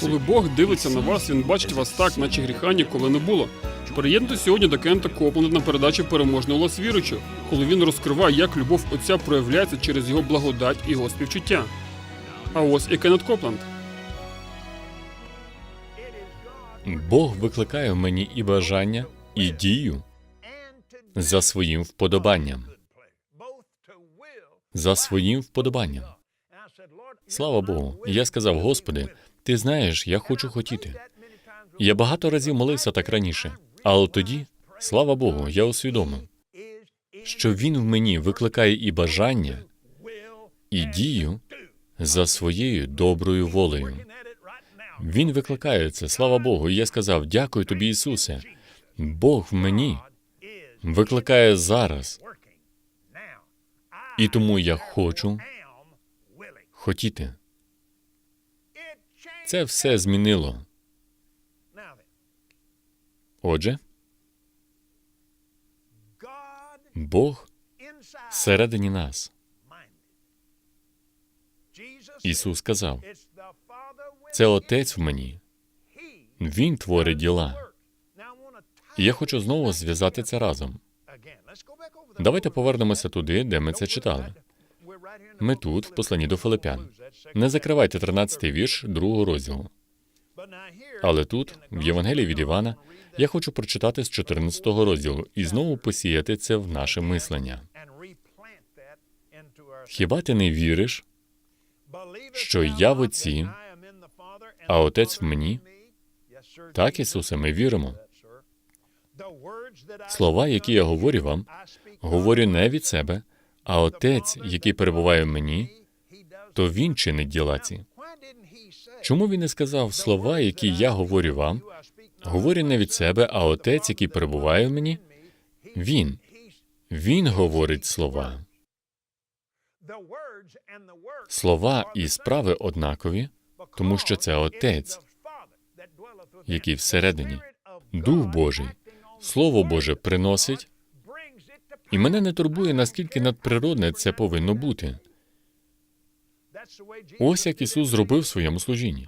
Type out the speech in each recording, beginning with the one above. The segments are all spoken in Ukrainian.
Коли Бог дивиться на вас, він бачить вас так, наче гріха ніколи не було. Приєднуйтесь сьогодні до Кента Копленда на передачі Переможний голос віруючого, коли він розкриває, як любов Отця проявляється через його благодать і його співчуття. А ось і Кеннет Копленд. Бог викликає в мені і бажання, і дію за своїм вподобанням. За своїм вподобанням. Слава Богу. Я сказав, Господи, ти знаєш, я хочу хотіти. Я багато разів молився так раніше, але тоді, слава Богу, я усвідомив, що Він в мені викликає і бажання, і дію за своєю доброю волею. Він викликає це, слава Богу. І я сказав: Дякую тобі, Ісусе. Бог в мені викликає зараз, і тому я хочу хотіти. Це все змінило. Отже, Бог всередині нас. Ісус сказав: це Отець в мені. Він творить діла. Я хочу знову зв'язати це разом. Давайте повернемося туди, де ми це читали. Ми тут, в посланні до Филипян. Не закривайте 13-й вірш другого розділу. Але тут, в Євангелії від Івана, я хочу прочитати з 14-го розділу і знову посіяти це в наше мислення. Хіба ти не віриш, що я в Отці, а Отець в мені? Так, Ісусе, ми віримо. Слова, які я говорю вам, говорю не від себе, а Отець, який перебуває в мені, то Він чинить діла ці. Чому він не сказав слова, які я говорю вам? Говорю не від себе, а Отець, який перебуває в мені, Він. Він говорить слова. Слова і справи однакові, тому що це Отець, який всередині. Дух Божий, Слово Боже приносить, і мене не турбує, наскільки надприродне це повинно бути. Ось як Ісус зробив в своєму служінні.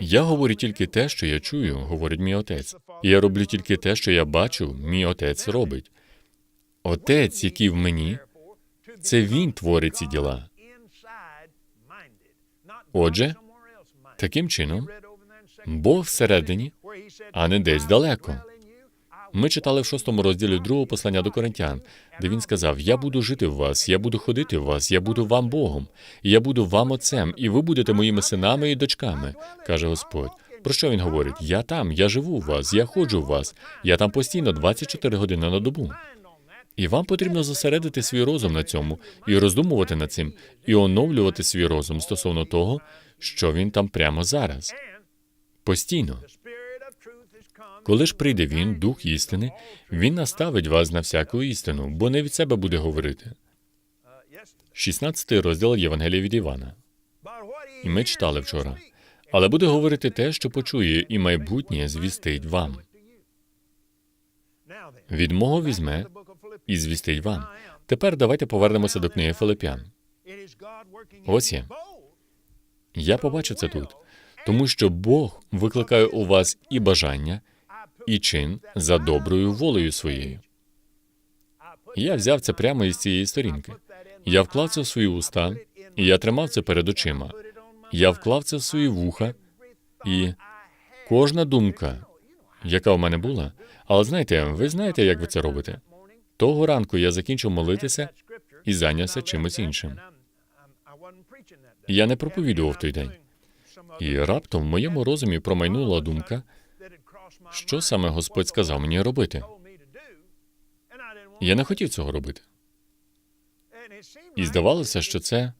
Я говорю тільки те, що я чую, говорить мій отець. Я роблю тільки те, що я бачу, мій отець робить. Отець, який в мені, це він творить ці діла. Отже, таким чином, Бог всередині, а не десь далеко. Ми читали в шостому розділі другого послання до коринтян, де він сказав: Я буду жити в вас, я буду ходити в вас, я буду вам Богом, я буду вам отцем, і ви будете моїми синами і дочками, каже Господь. Про що він говорить? Я там, я живу у вас, я ходжу в вас, я там постійно 24 години на добу. І вам потрібно зосередити свій розум на цьому і роздумувати над цим, і оновлювати свій розум стосовно того, що він там прямо зараз. Постійно. Коли ж прийде він, дух істини, він наставить вас на всяку істину, бо не від себе буде говорити. 16 розділ Євангелія від Івана. І ми читали вчора. Але буде говорити те, що почує, і майбутнє звістить вам. Від мого візьме і звістить вам. Тепер давайте повернемося до книги Филипян. Ось я. Я побачу це тут, тому що Бог викликає у вас і бажання, і чин за доброю волею своєю. Я взяв це прямо із цієї сторінки. Я вклав це в свої уста, і я тримав це перед очима. Я вклав це в свої вуха, і кожна думка, яка в мене була, але знаєте, ви знаєте, як ви це робите? Того ранку я закінчив молитися і зайнявся чимось іншим. Я не проповідував той день. І раптом в моєму розумі промайнула думка, що саме Господь сказав мені робити. Я не хотів цього робити. І здавалося, що це,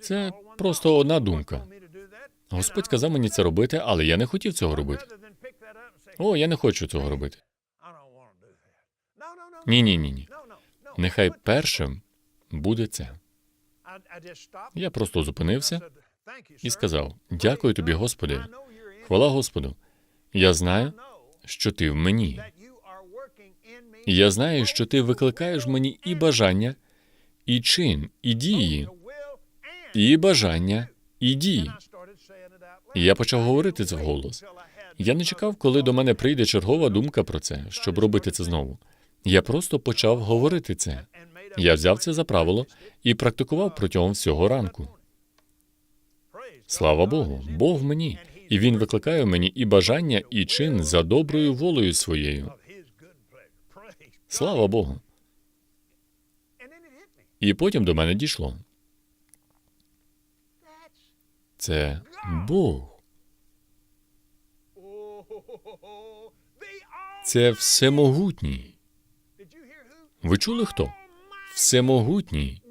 це просто одна думка. Господь сказав мені це робити, але я не хотів цього робити. О, я не хочу цього робити. Ні, ні, ні, ні. Нехай першим буде це. Я просто зупинився і сказав: Дякую тобі, Господи. Хвала Господу. Я знаю, що ти в мені. Я знаю, що ти викликаєш мені і бажання, і чин, і дії і бажання, і дії. І я почав говорити це вголос. Я не чекав, коли до мене прийде чергова думка про це, щоб робити це знову. Я просто почав говорити це. Я взяв це за правило і практикував протягом всього ранку. Слава Богу, Бог в мені, і Він викликає в мені і бажання, і чин за доброю волею своєю. Слава Богу. І потім до мене дійшло. Це Бог. Це всемогутній. Ви чули хто? Всемогутній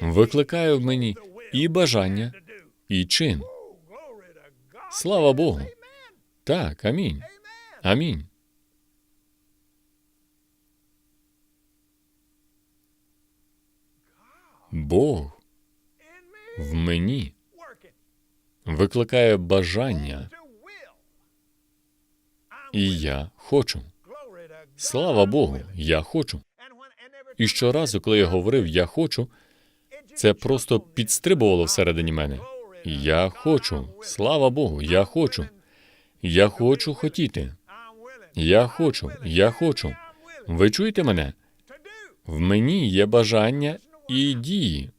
викликає в мені і бажання, і чин. Слава Богу. Так, амінь. Амінь. Бог в мені викликає бажання, і я хочу. Слава Богу, я хочу. І щоразу, коли я говорив я хочу, це просто підстрибувало всередині мене. Я хочу. Слава Богу, я хочу. Я хочу хотіти. Я хочу, я хочу. Ви чуєте мене? В мені є бажання і дії.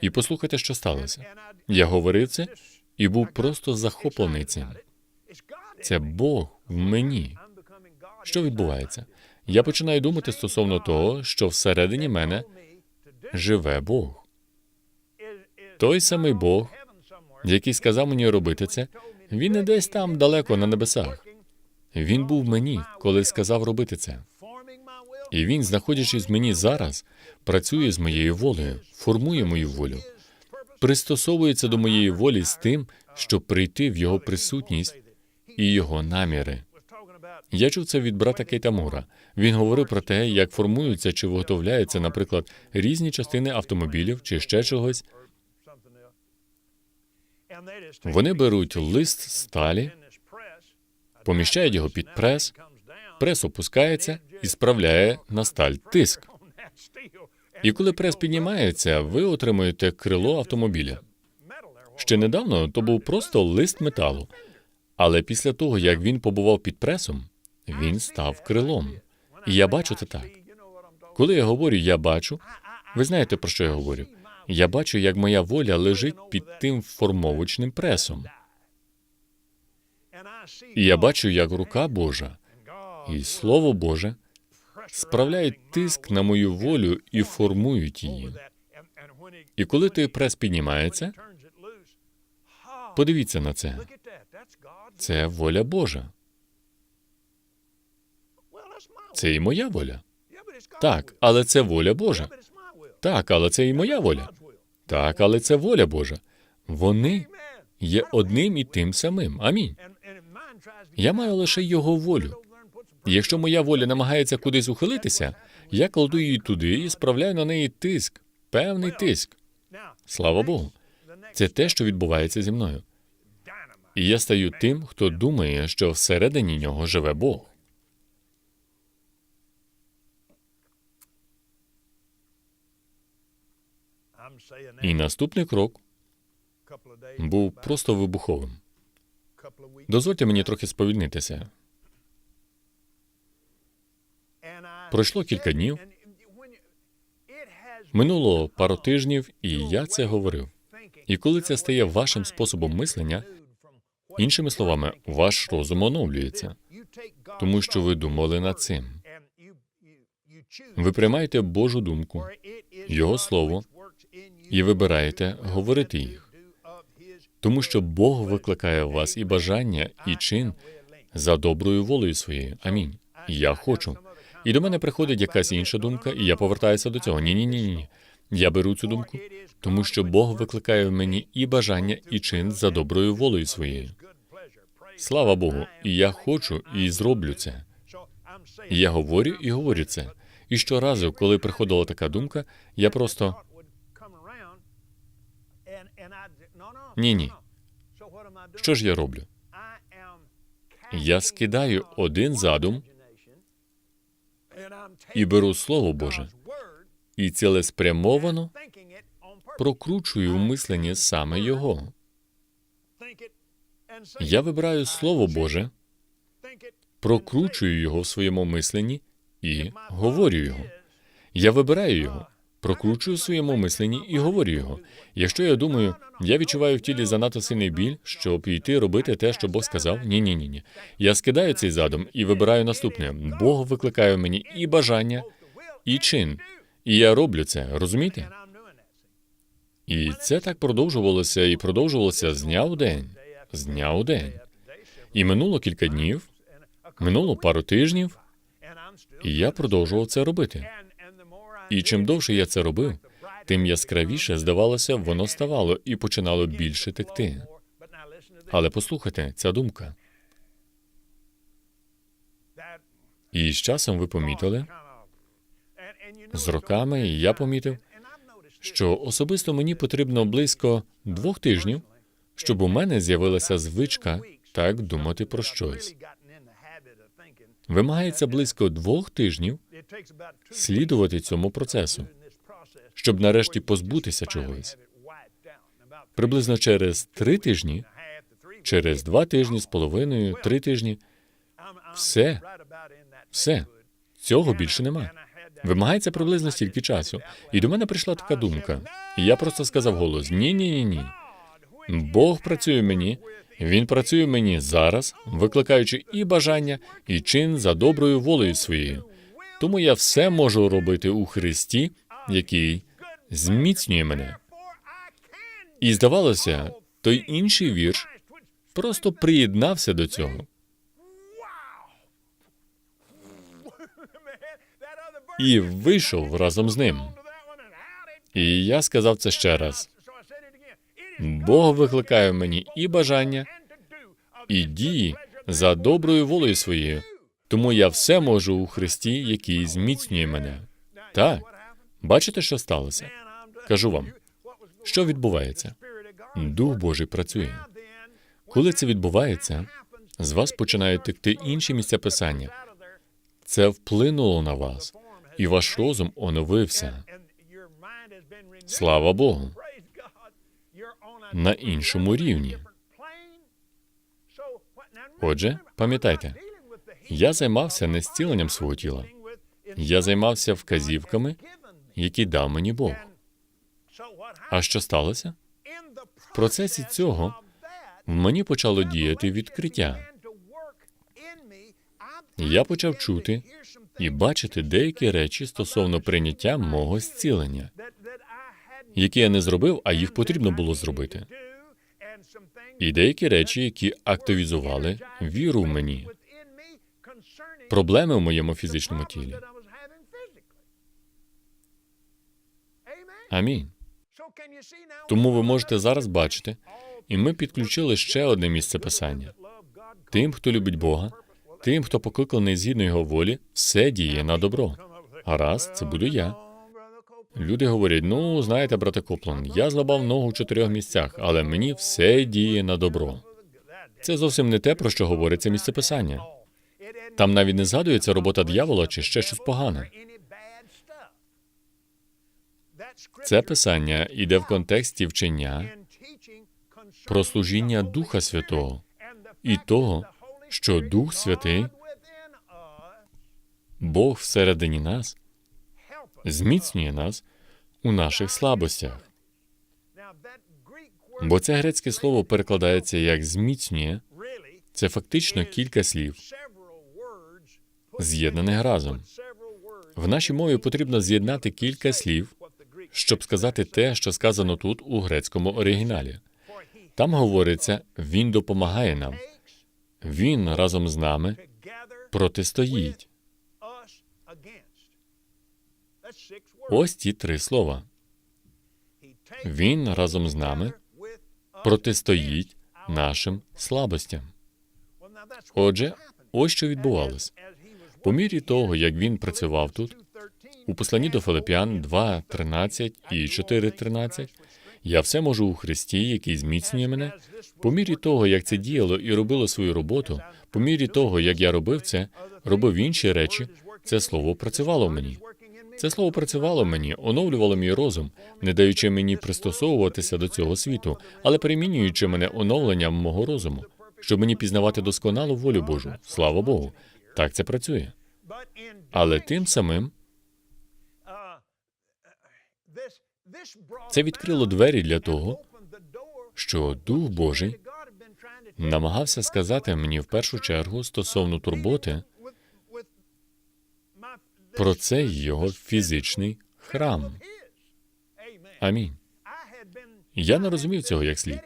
І послухайте, що сталося. Я говорив це і був просто захоплений цим. Це Бог в мені. Що відбувається? Я починаю думати стосовно того, що всередині мене живе Бог. Той самий Бог, який сказав мені робити це, він не десь там далеко на небесах. Він був мені, коли сказав робити це. І він, знаходячись в мені зараз, працює з моєю волею, формує мою волю, пристосовується до моєї волі з тим, щоб прийти в його присутність і його наміри. Я чув це від брата Кейта Мура. Він говорив про те, як формуються чи виготовляються, наприклад, різні частини автомобілів чи ще чогось. Вони беруть лист сталі, поміщають його під прес, прес опускається і справляє на сталь тиск. І коли прес піднімається, ви отримуєте крило автомобіля. Ще недавно то був просто лист металу, але після того, як він побував під пресом, він став крилом. І я бачу це так. Коли я говорю я бачу, ви знаєте про що я говорю? Я бачу, як моя воля лежить під тим формовочним пресом. І я бачу, як рука Божа і Слово Боже справляють тиск на мою волю і формують її. І коли той прес піднімається, подивіться на це. Це воля Божа. Це і моя воля. Так, але це воля Божа. Так, але це і моя воля. Так, але це воля Божа. Вони є одним і тим самим. Амінь. Я маю лише його волю. Якщо моя воля намагається кудись ухилитися, я кладу її туди і справляю на неї тиск, певний тиск. Слава Богу. Це те, що відбувається зі мною. І я стаю тим, хто думає, що всередині нього живе Бог. І наступний крок був просто вибуховим. Дозвольте мені трохи сповільнитися. Пройшло кілька днів. Минуло пару тижнів, і я це говорив. І коли це стає вашим способом мислення, іншими словами, ваш розум оновлюється, тому що ви думали над цим. Ви приймаєте Божу думку, Його слово, і вибираєте говорити їх, тому що Бог викликає в вас і бажання, і чин за доброю волею своєю. Амінь. Я хочу. І до мене приходить якась інша думка, і я повертаюся до цього. Ні, ні, ні, ні. Я беру цю думку, тому що Бог викликає в мені і бажання, і чин за доброю волею своєю. Слава Богу, і я хочу і зроблю це. Я говорю і говорю це. І щоразу, коли приходила така думка, я просто Ні-ні. що ж я роблю? Я скидаю один задум і беру Слово Боже і цілеспрямовано прокручую в мисленні саме його. Я вибираю Слово Боже, прокручую його в своєму мисленні і говорю його. Я вибираю його, прокручую своєму мисленні і говорю його. Якщо я думаю, я відчуваю в тілі занадто сильний біль, щоб йти робити те, що Бог сказав. Ні, ні, ні, ні. Я скидаю цей задум і вибираю наступне. Бог викликає в мені і бажання, і чин. І я роблю це, розумієте? І це так продовжувалося і продовжувалося з дня у день, з дня у день. І минуло кілька днів, минуло пару тижнів, і я продовжував це робити. І чим довше я це робив, тим яскравіше, здавалося, воно ставало і починало більше текти. Але послухайте, ця думка. І з часом ви помітили, з роками я помітив, що особисто мені потрібно близько двох тижнів, щоб у мене з'явилася звичка так думати про щось. Вимагається близько двох тижнів слідувати цьому процесу, щоб нарешті позбутися чогось. Приблизно через три тижні, через два тижні з половиною, три тижні, все, все, цього більше нема. Вимагається приблизно стільки часу. І до мене прийшла така думка. Я просто сказав голос: ні, ні, ні, ні. Бог працює мені, він працює мені зараз, викликаючи і бажання, і чин за доброю волею своєю. Тому я все можу робити у Христі, який зміцнює мене. І здавалося, той інший вірш просто приєднався до цього. І вийшов разом з ним. І я сказав це ще раз. Бог викликає в мені і бажання, і дії за доброю волею своєю. Тому я все можу у Христі, який зміцнює мене. Так, бачите, що сталося? Кажу вам, що відбувається? Дух Божий працює. Коли це відбувається, з вас починають текти інші місця писання. Це вплинуло на вас, і ваш розум оновився. Слава Богу. на іншому рівні. Отже, пам'ятайте, я займався не зціленням свого тіла. Я займався вказівками, які дав мені Бог. А що сталося? В процесі цього В мені почало діяти відкриття. Я почав чути і бачити деякі речі стосовно прийняття мого зцілення, які я не зробив, а їх потрібно було зробити. І деякі речі, які активізували віру в мені, проблеми в моєму фізичному тілі. Амінь. Тому ви можете зараз бачити, і ми підключили ще одне місце писання. Тим, хто любить Бога, тим, хто покликаний згідно його волі, все діє на добро. Гаразд, це буду я. Люди говорять: ну, знаєте, брате Коплан, я зламав ногу в чотирьох місцях, але мені все діє на добро. Це зовсім не те, про що говориться місце писання. Там навіть не згадується робота дьявола чи ще щось погане. Це писання іде в контексті вчення про служіння Духа Святого і того, що Дух Святий, Бог всередині нас, зміцнює нас у наших слабостях. Бо це грецьке слово перекладається як зміцнює, це фактично кілька слів, з'єднаних разом. В нашій мові потрібно з'єднати кілька слів, щоб сказати те, що сказано тут у грецькому оригіналі. Там говориться, він допомагає нам, він разом з нами протистоїть. Ось ті три слова. Він разом з нами протистоїть нашим слабостям. Отже, ось що відбувалось. По мірі того, як він працював тут, у посланні до Филип'ян 2.13 і 4.13, я все можу у Христі, який зміцнює мене. По мірі того, як це діяло і робило свою роботу, по мірі того, як я робив це, робив інші речі, це слово працювало мені. Це слово працювало мені, оновлювало мій розум, не даючи мені пристосовуватися до цього світу, але перемінюючи мене оновленням мого розуму, щоб мені пізнавати досконалу волю Божу. Слава Богу. Так це працює. Але тим самим це відкрило двері для того, що Дух Божий намагався сказати мені в першу чергу стосовно турботи про цей його фізичний храм. Амінь. Я не розумів цього як слід.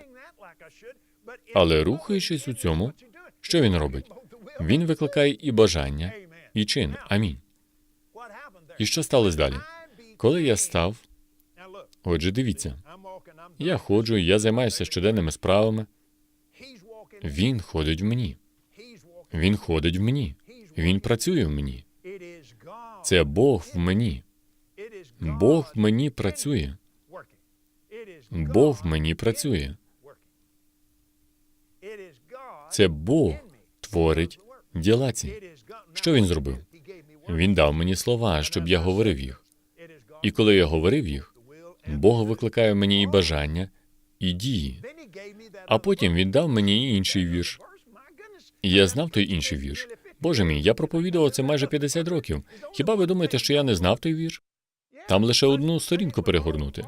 Але рухаючись у цьому, що він робить? Він викликає і бажання, і чин. Амінь. І що сталося далі? Коли я став, отже, дивіться, я ходжу, я займаюся щоденними справами. Він ходить в мені. Він ходить в мені. Він працює в мені. Це Бог в мені. Бог в мені працює. Бог в мені працює. Це Бог творить діла ці. Що він зробив? Він дав мені слова, щоб я говорив їх. І коли я говорив їх, Бог викликає мені і бажання, і дії. А потім він дав мені і інший вірш. І я знав той інший вірш. Боже мій, я проповідував це майже 50 років. Хіба ви думаєте, що я не знав той вірш? Там лише одну сторінку перегорнути.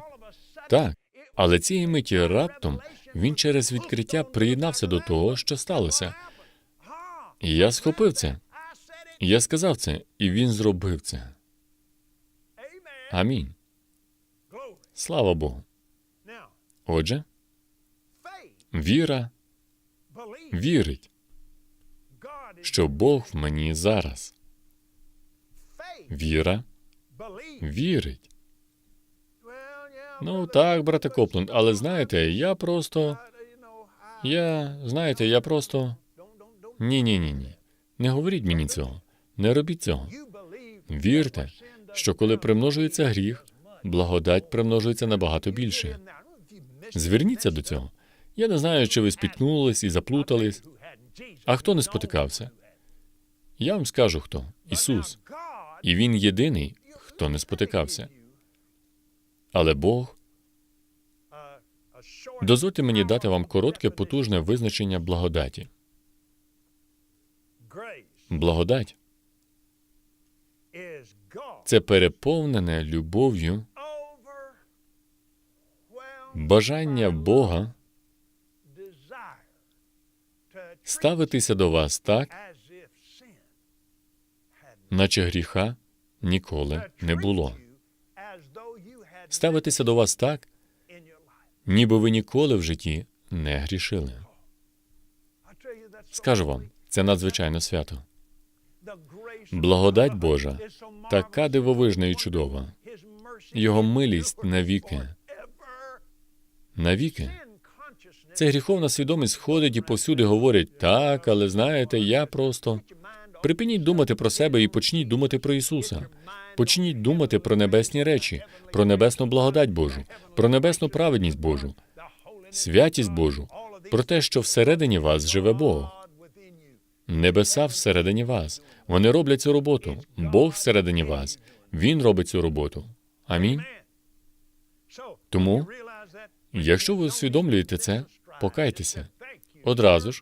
Так, але цієї миті раптом він через відкриття приєднався до того, що сталося. Я схопив це. Я сказав це, і він зробив це. Амінь. Слава Богу. Отже, віра вірить, що Бог в мені зараз. Віра вірить. Ну так, брате Копленд, але знаєте, я просто. Я, знаєте, я просто. Ні, ні, ні, ні. Не говоріть мені цього. Не робіть цього. Вірте, що коли примножується гріх, благодать примножується набагато більше. Зверніться до цього. Я не знаю, чи ви спіткнулись і заплутались. А хто не спотикався? Я вам скажу хто Ісус. І Він єдиний, хто не спотикався. Але Бог, дозвольте мені дати вам коротке, потужне визначення благодаті. Благодать це переповнене любов'ю бажання Бога ставитися до вас так, наче гріха ніколи не було. Ставитися до вас так, ніби ви ніколи в житті не грішили. Скажу вам, це надзвичайно свято. Благодать Божа така дивовижна і чудова. Його милість навіки. Навіки. Це гріховна свідомість ходить і повсюди говорить так, але знаєте, я просто. Припиніть думати про себе і почніть думати про Ісуса. Почніть думати про небесні речі, про небесну благодать Божу, про небесну праведність Божу, святість Божу, про те, що всередині вас живе Бог. Небеса всередині вас. Вони роблять цю роботу. Бог всередині вас. Він робить цю роботу. Амінь. Тому, якщо ви усвідомлюєте це, покайтеся одразу ж,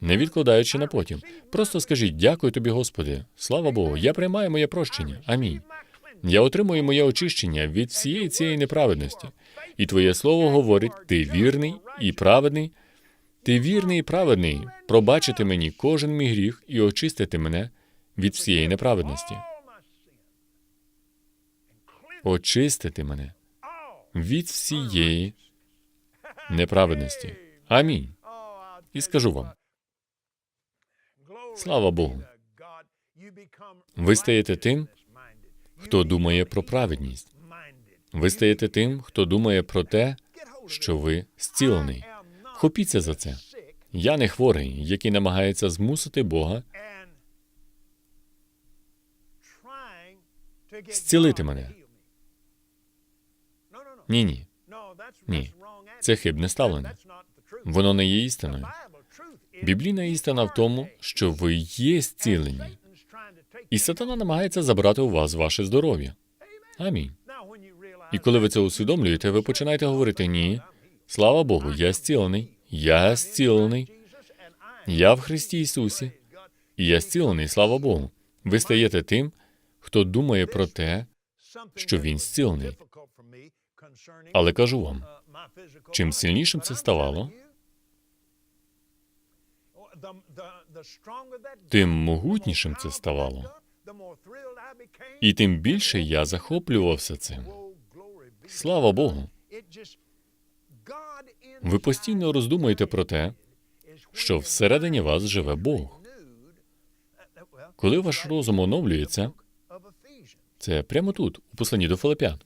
не відкладаючи на потім. Просто скажіть дякую тобі, Господи. Слава Богу, я приймаю моє прощення. Амінь. Я отримую моє очищення від всієї цієї неправедності. І Твоє слово говорить: ти вірний і праведний. Ти вірний і праведний, пробачити мені кожен мій гріх і очистити мене від всієї неправедності. Очистити мене від всієї неправедності. Амінь. І скажу вам, Слава Богу. ви стаєте тим, хто думає про праведність. Ви стаєте тим, хто думає про те, що ви зцілений. Хопіться за це. Я не хворий, який намагається змусити Бога зцілити мене. ні, ні. Ні, Це хибне ставлення. Воно не є істиною. Біблійна істина в тому, що ви є зцілені, і сатана намагається забрати у вас ваше здоров'я. Амінь. І коли ви це усвідомлюєте, ви починаєте говорити ні. Слава Богу, я зцілений, я зцілений, я в Христі Ісусі, і я зцілений, слава Богу. Ви стаєте тим, хто думає про те, що він зцілений. але кажу вам, чим сильнішим це ставало, тим могутнішим це ставало. і тим більше я захоплювався цим. Слава Богу. Ви постійно роздумуєте про те, що всередині вас живе Бог. Коли ваш розум оновлюється, це прямо тут, у посланні до Филиппян.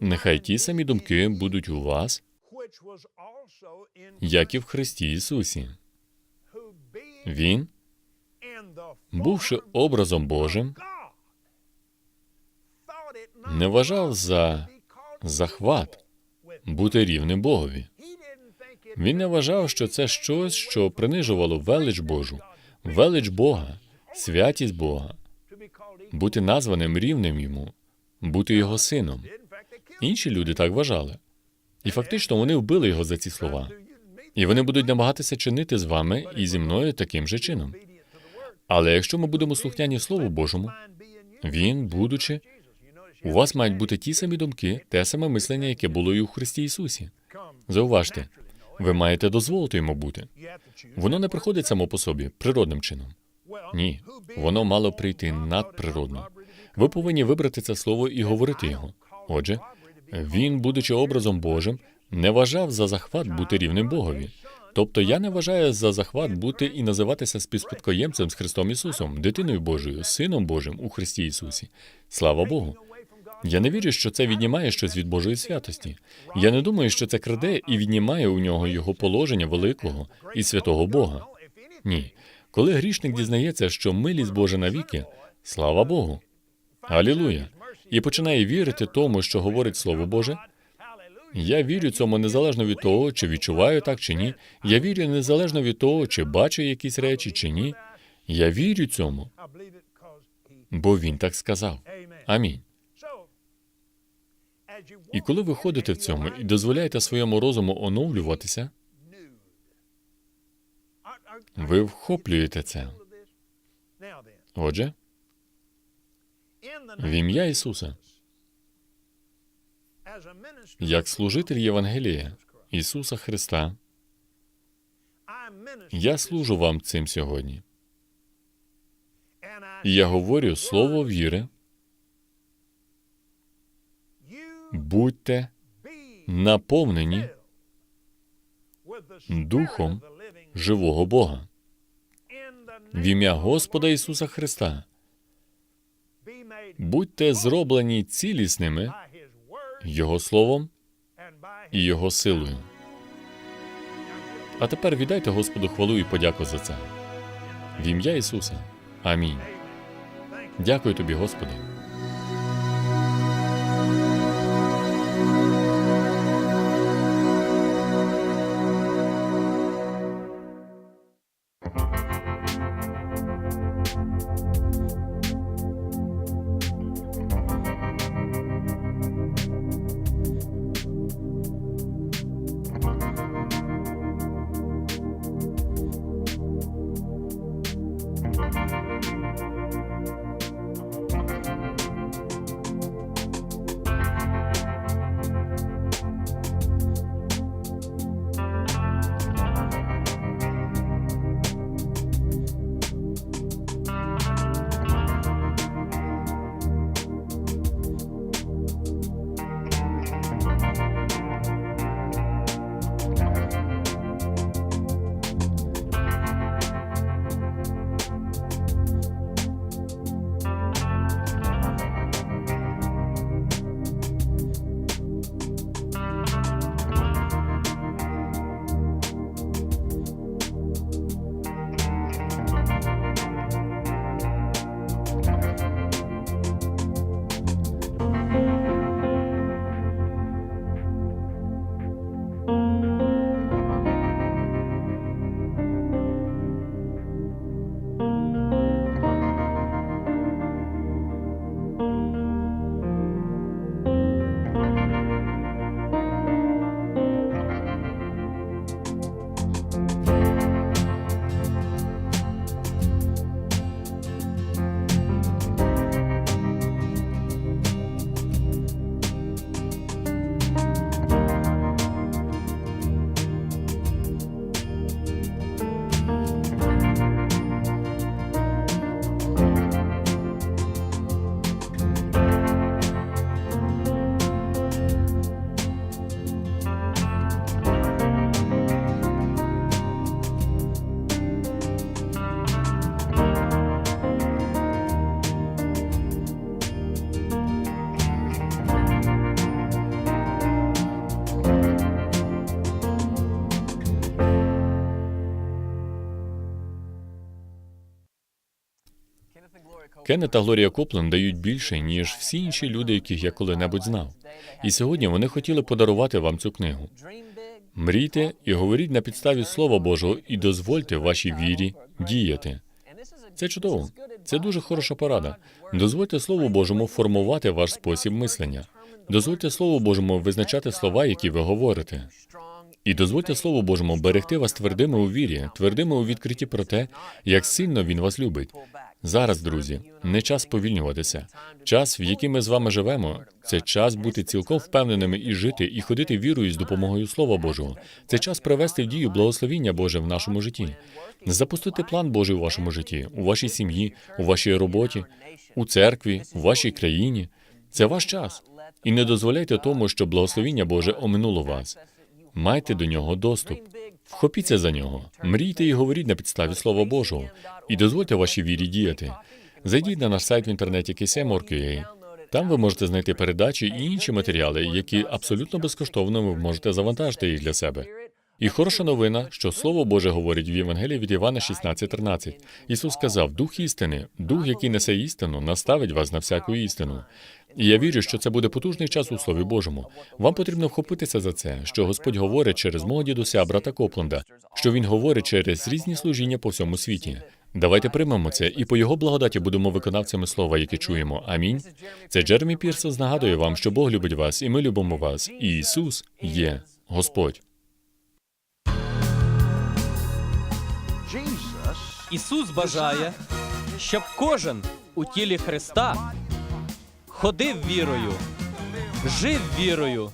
Нехай ті самі думки будуть у вас, як і в Христі Ісусі. Він, бувши образом Божим, не вважав за захват бути рівним Богові. Він не вважав, що це щось, що принижувало велич Божу, велич Бога, святість Бога, бути названим рівним йому, бути його сином. Інші люди так вважали. І фактично вони вбили його за ці слова. І вони будуть намагатися чинити з вами і зі мною таким же чином. Але якщо ми будемо слухняні Слову Божому, він, будучи, у вас мають бути ті самі думки, те саме мислення, яке було і у Христі Ісусі. Зауважте, ви маєте дозволити йому бути. Воно не приходить само по собі, природним чином. Ні, воно мало прийти надприродно. Ви повинні вибрати це слово і говорити його. Отже, він, будучи образом Божим, не вважав за захват бути рівним Богові. Тобто я не вважаю за захват бути і називатися співспадкоємцем з Христом Ісусом, дитиною Божою, Сином Божим у Христі Ісусі. Слава Богу. Я не вірю, що це віднімає щось від Божої святості. Я не думаю, що це краде і віднімає у нього його положення великого і святого Бога. Ні. Коли грішник дізнається, що милість Божа навіки, слава Богу. Алілуя. І починає вірити тому, що говорить Слово Боже. Я вірю цьому незалежно від того, чи відчуваю так чи ні. Я вірю незалежно від того, чи бачу якісь речі чи ні. Я вірю цьому, бо він так сказав. Амінь. І коли ви ходите в цьому і дозволяєте своєму розуму оновлюватися, ви вхоплюєте це. Отже, в ім'я Ісуса, як служитель Євангелія Ісуса Христа, я служу вам цим сьогодні. І я говорю слово віри, будьте наповнені Духом живого Бога. В ім'я Господа Ісуса Христа. Будьте зроблені цілісними Його Словом і Його силою. А тепер віддайте Господу хвалу і подяку за це. В ім'я Ісуса. Амінь. Дякую тобі, Господи. Кеннет та Глорія Копленд дають більше, ніж всі інші люди, яких я коли-небудь знав. І сьогодні вони хотіли подарувати вам цю книгу. Мрійте і говоріть на підставі Слова Божого і дозвольте вашій вірі діяти. Це чудово. Це дуже хороша порада. Дозвольте Слову Божому формувати ваш спосіб мислення. Дозвольте Слову Божому визначати слова, які ви говорите. І дозвольте Слову Божому берегти вас твердими у вірі, твердими у відкритті про те, як сильно він вас любить. Зараз, друзі, не час повільнюватися. Час, в який ми з вами живемо, це час бути цілком впевненими і жити, і ходити вірою з допомогою Слова Божого. Це час привести в дію благословіння Боже в нашому житті, запустити план Божий у вашому житті, у вашій сім'ї, у вашій роботі, у церкві, у вашій країні. Це ваш час. І не дозволяйте тому, що благословіння Боже оминуло вас. Майте до нього доступ. Вхопіться за нього, мрійте і говоріть на підставі Слова Божого, і дозвольте вашій вірі діяти. Зайдіть на наш сайт в інтернеті KSM.org.ua. Там ви можете знайти передачі і інші матеріали, які абсолютно безкоштовно ви можете завантажити їх для себе. І хороша новина, що Слово Боже говорить в Євангелії від Івана 16.13. Ісус сказав: Дух істини, дух, який несе істину, наставить вас на всяку істину. І я вірю, що це буде потужний час у Слові Божому. Вам потрібно вхопитися за це, що Господь говорить через мого дідуся брата Копленда, що він говорить через різні служіння по всьому світі. Давайте приймемо це і по його благодаті будемо виконавцями слова, яке чуємо. Амінь. Це Джеремі Пірсос нагадує вам, що Бог любить вас, і ми любимо вас. І Ісус є Господь. Ісус бажає, щоб кожен у тілі Христа ходив вірою, жив вірою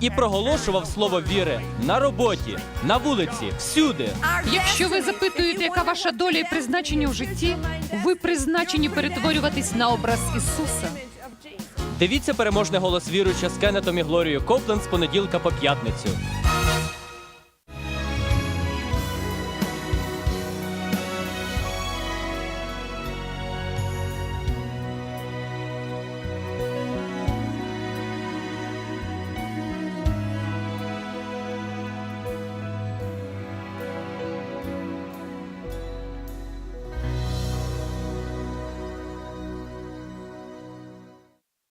і проголошував слово віри на роботі, на вулиці, всюди. Якщо ви запитуєте, яка ваша доля і призначення в житті, ви призначені перетворюватись на образ Ісуса. Дивіться переможний голос віруча з Кеннетом і Глорією Копленд з понеділка по п'ятницю.